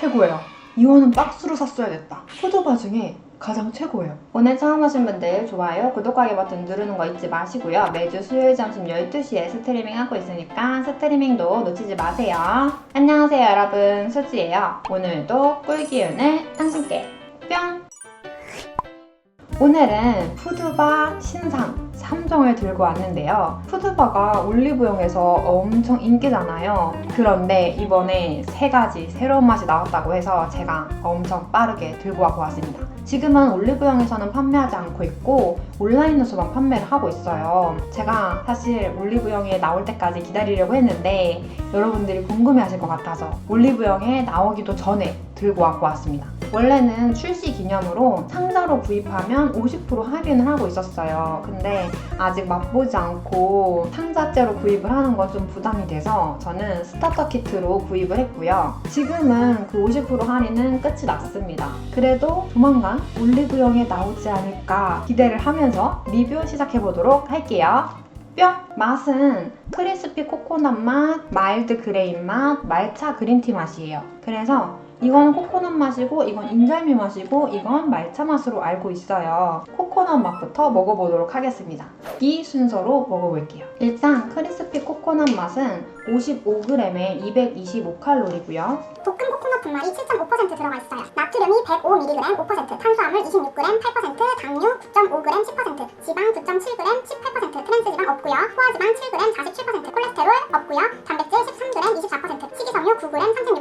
최고예요. 이거는 박스로 샀어야겠다. 푸드바 중에 가장 최고예요. 오늘 처음 오신 분들 좋아요, 구독하기 버튼 누르는 거 잊지 마시고요. 매주 수요일 점심 12시에 스트리밍 하고 있으니까 스트리밍도 놓치지 마세요. 안녕하세요 여러분, 수지예요. 오늘도 꿀기운을 당신께 뿅! 오늘은 푸드바 신상 3종을 들고 왔는데요. 푸드바가 올리브영에서 엄청 인기잖아요. 그런데 이번에 세 가지 새로운 맛이 나왔다고 해서 제가 엄청 빠르게 들고 와고 왔습니다. 지금은 올리브영에서는 판매하지 않고 있고 온라인에서만 판매를 하고 있어요. 제가 사실 올리브영에 나올 때까지 기다리려고 했는데 여러분들이 궁금해하실 것 같아서 올리브영에 나오기도 전에 들고 왔고 왔습니다. 원래는 출시 기념으로 상자로 구입하면 50% 할인을 하고 있었어요. 근데 아직 맛보지 않고 상자째로 구입을 하는 건 좀 부담이 돼서 저는 스타터 키트로 구입을 했고요. 지금은 그 50% 할인은 끝이 났습니다. 그래도 조만간 올리브영에 나오지 않을까 기대를 하면서 리뷰 시작해 보도록 할게요. 뿅! 맛은 크리스피 코코넛 맛, 마일드 그레인 맛, 말차 그린티 맛이에요. 그래서 이건 코코넛 맛이고 이건 인절미 맛이고 이건 말차 맛으로 알고 있어요. 코코넛 맛부터 먹어보도록 하겠습니다. 이 순서로 먹어볼게요. 일단 크리스피 코코넛 맛은 55g에 225칼로리고요. 볶음 코코넛 분말이 7.5% 들어가 있어요. 나트륨이 105mg 5%, 탄수화물 26g 8%, 당류 9.5g 10%, 지방 9.7g 18%, 트랜스지방 없고요. 포화지방 7g 47%, 콜레스테롤 없고요. 단백질 13g 24%, 식이섬유 9g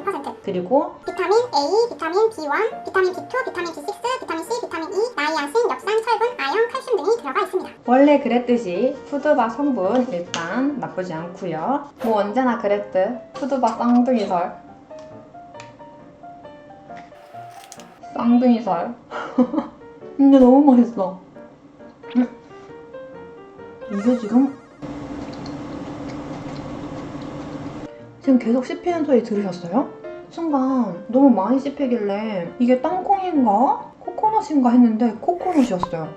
36%. 그리고 비타민 A, 비타민 B1, 비타민 B2, 비타민 B6, 비타민 C, 비타민 E, 나이아신, 엽산, 철분, 아연, 칼슘 등이 들어가 있습니다. 원래 그랬듯이 푸드바 성분 일단 나쁘지 않고요. 뭐 언제나 그랬듯 푸드바 쌍둥이설. 쌍둥이설. 근데 너무 맛있어. 음. 이게 지금 지금 계속 씹히는 소리 들으셨어요? 순간 너무 많이 씹히길래 이게 땅콩인가? 코코넛인가 했는데 코코넛이었어요.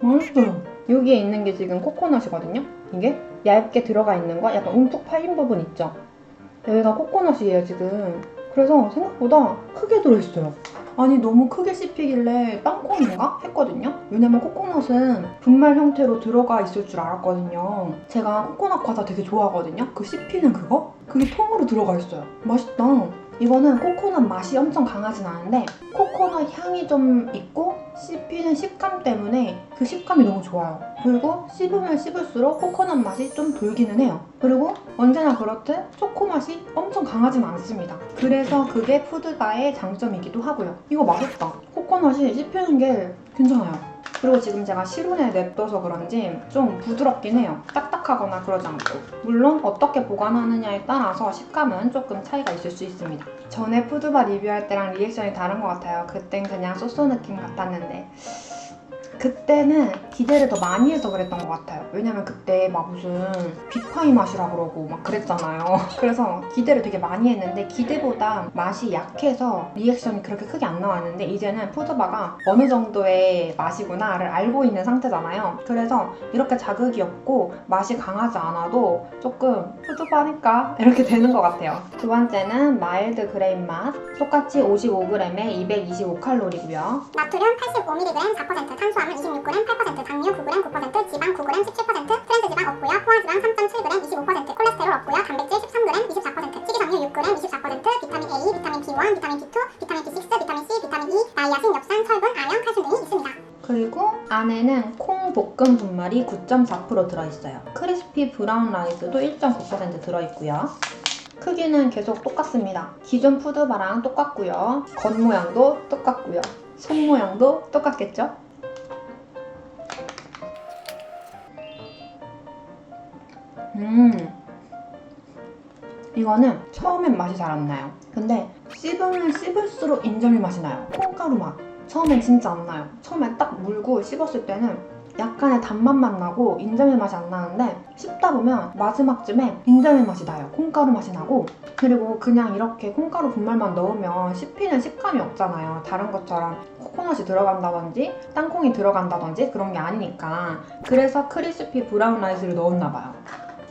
맛있어요. 여기에 있는 게 지금 코코넛이거든요. 이게 얇게 들어가 있는 거 약간 움푹 파인 부분 있죠. 여기가 코코넛이에요 지금. 그래서 생각보다 크게 들어있어요. 아니 너무 크게 씹히길래 땅콩인가 했거든요. 왜냐면 코코넛은 분말 형태로 들어가 있을 줄 알았거든요. 제가 코코넛 과자 되게 좋아하거든요. 그 씹히는 그거? 그게 통으로 들어가 있어요. 맛있다. 이거는 코코넛 맛이 엄청 강하진 않은데 코코넛 향이 좀 있고 씹히는 식감 때문에 그 식감이 너무 좋아요. 그리고 씹으면 씹을수록 코코넛 맛이 좀 돌기는 해요. 그리고 언제나 그렇듯 초코 맛이 엄청 강하진 않습니다. 그래서 그게 푸드바의 장점이기도 하고요. 이거 맛있다. 코코넛이 씹히는 게 괜찮아요. 그리고 지금 제가 실온에 냅둬서 그런지 좀 부드럽긴 해요. 딱 딱하거나 그러지 않고. 물론 어떻게 보관하느냐에 따라서 식감은 조금 차이가 있을 수 있습니다. 전에 푸드바 리뷰할 때랑 리액션이 다른 것 같아요. 그땐 그냥 쏘쏘 느낌 같았는데 그때는 기대를 더 많이 해서 그랬던 것 같아요. 왜냐면 그때 막 무슨 빅파이 맛이라 그러고 막 그랬잖아요. 그래서 기대를 되게 많이 했는데 기대보다 맛이 약해서 리액션이 그렇게 크게 안 나왔는데 이제는 푸드바가 어느 정도의 맛이구나를 알고 있는 상태잖아요. 그래서 이렇게 자극이 없고 맛이 강하지 않아도 조금 푸드바니까 이렇게 되는 것 같아요. 두 번째는 마일드 그레인 맛. 똑같이 55g에 225칼로리고요. 나트륨 85mg 4%, 탄수화물 26g 8%, 당류 9g 9%, 지방 9g 17%, 트랜스 지방 없고요. 포화 지방 3.7g 25%, 콜레스테롤 없고요. 단백질 13g 24%, 식이섬유 6g 24%, 비타민 A, 비타민 B1, 비타민 B2, 비타민 B6, 비타민 C, 비타민 E, 나이아신, 엽산, 철분, 아연, 칼슘 등이 있습니다. 그리고 안에는 콩 볶음 분말이 9.4% 들어있어요. 크리스피 브라운 라이스도 1.9% 들어있고요. 크기는 계속 똑같습니다. 기존 푸드바랑 똑같고요. 겉 모양도 똑같고요. 손 모양도 똑같겠죠? 음. 이거는 처음엔 맛이 잘 안 나요. 근데 씹으면 씹을수록 인절미 맛이 나요. 콩가루 맛. 처음엔 진짜 안 나요. 처음에 딱 물고 씹었을 때는 약간의 단맛만 나고 인절미 맛이 안 나는데 씹다 보면 마지막쯤에 인절미 맛이 나요. 콩가루 맛이 나고 그리고 그냥 이렇게 콩가루 분말만 넣으면 씹히는 식감이 없잖아요. 다른 것처럼 코코넛이 들어간다든지 땅콩이 들어간다든지 그런 게 아니니까 그래서 크리스피 브라운 라이스를 넣었나 봐요.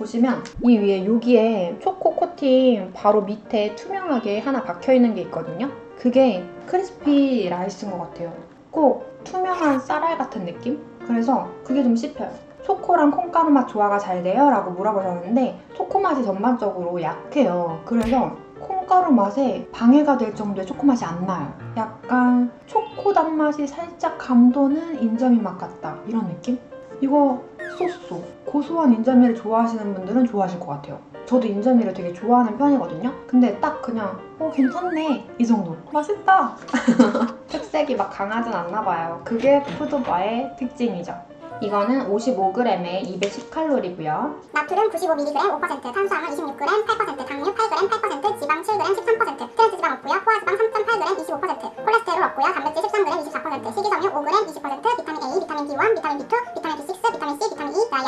보시면 이 위에 여기에 초코 코팅 바로 밑에 투명하게 하나 박혀 있는 게 있거든요. 그게 크리스피 라이스인 것 같아요. 꼭 투명한 쌀알 같은 느낌? 그래서 그게 좀 씹혀요. 초코랑 콩가루 맛 조화가 잘 돼요? 라고 물어보셨는데 초코 맛이 전반적으로 약해요. 그래서 콩가루 맛에 방해가 될 정도의 초코 맛이 안 나요. 약간 초코 단맛이 살짝 감도는 인절미 맛 같다. 이런 느낌? 이거 쏘쏘. 고소한 인절미를 좋아하시는 분들은 좋아하실 것 같아요. 저도 인절미를 되게 좋아하는 편이거든요. 근데 딱 그냥 어 괜찮네 이 정도. 맛있다. 특색이 막 강하진 않나 봐요. 그게 푸드바의 특징이죠. 이거는 55g에 210칼로리고요. 나트륨 95mg 5%, 탄수화물 26g 8%, 당류 8g 8%, 지방 7g 13%, 트랜스 지방 없고요. 포화 지방 3.8g 25%, 콜레스테롤 없고요. 단백질 13g 24%, 식이섬유 5g 20%, 비타민 A, 비타민 B1, 비타민 B2, 비타민 B6, 비타민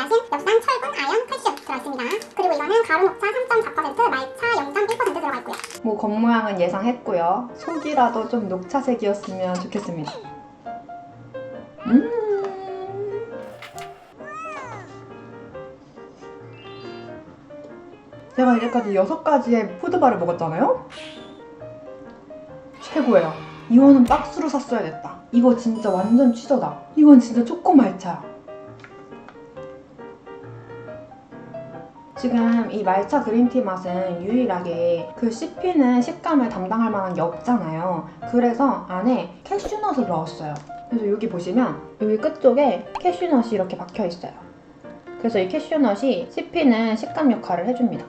엽산, 철분, 아연, 칼슘 들어있습니다. 그리고 이거는 가루 녹차 3.4%, 말차 0.1% 들어가 있고요. 뭐 겉모양은 예상했고요. 속이라도 좀 녹차색이었으면 좋겠습니다. 음. 제가 이제까지 6가지의 푸드바를 먹었잖아요? 최고예요. 이거는 박스로 샀어야 됐다. 이거 진짜 완전 취저다. 이건 진짜 초코 말차야. 지금 이 말차 그린티 맛은 유일하게 그 씹히는 식감을 담당할 만한 게 없잖아요. 그래서 안에 캐슈넛을 넣었어요. 그래서 여기 보시면 여기 끝쪽에 캐슈넛이 이렇게 박혀 있어요. 그래서 이 캐슈넛이 씹히는 식감 역할을 해줍니다.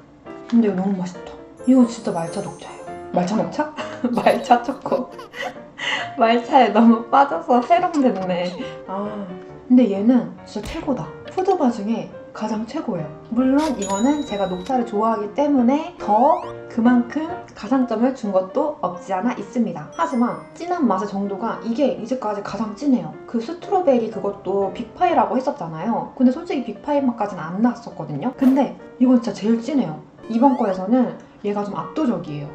근데 이거 너무 맛있다. 이거 진짜 말차 녹차예요. 말차 녹차? 말차 초코. 말차에 너무 빠져서 해롱됐네. 아, 근데 얘는 진짜 최고다. 푸드바 중에 가장 최고예요. 물론 이거는 제가 녹차를 좋아하기 때문에 더 그만큼 가산점을 준 것도 없지 않아 있습니다. 하지만 진한 맛의 정도가 이게 이제까지 가장 진해요. 그 스트로베리 그것도 빅파이라고 했었잖아요. 근데 솔직히 빅파이 맛까지는 안 나왔었거든요. 근데 이건 진짜 제일 진해요. 이번 거에서는 얘가 좀 압도적이에요.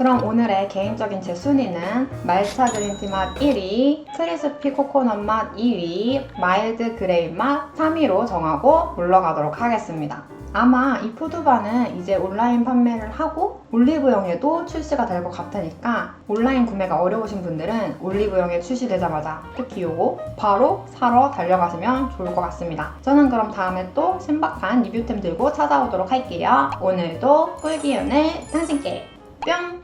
그럼 오늘의 개인적인 제 순위는 말차 그린티 맛 1위, 크리스피 코코넛 맛 2위, 마일드 그레이 맛 3위로 정하고 물러가도록 하겠습니다. 아마 이 푸드바는 이제 온라인 판매를 하고 올리브영에도 출시가 될 것 같으니까 온라인 구매가 어려우신 분들은 올리브영에 출시되자마자 특히 요거 바로 사러 달려가시면 좋을 것 같습니다. 저는 그럼 다음에 또 신박한 리뷰템 들고 찾아오도록 할게요. 오늘도 꿀기운의 당신께 뿅!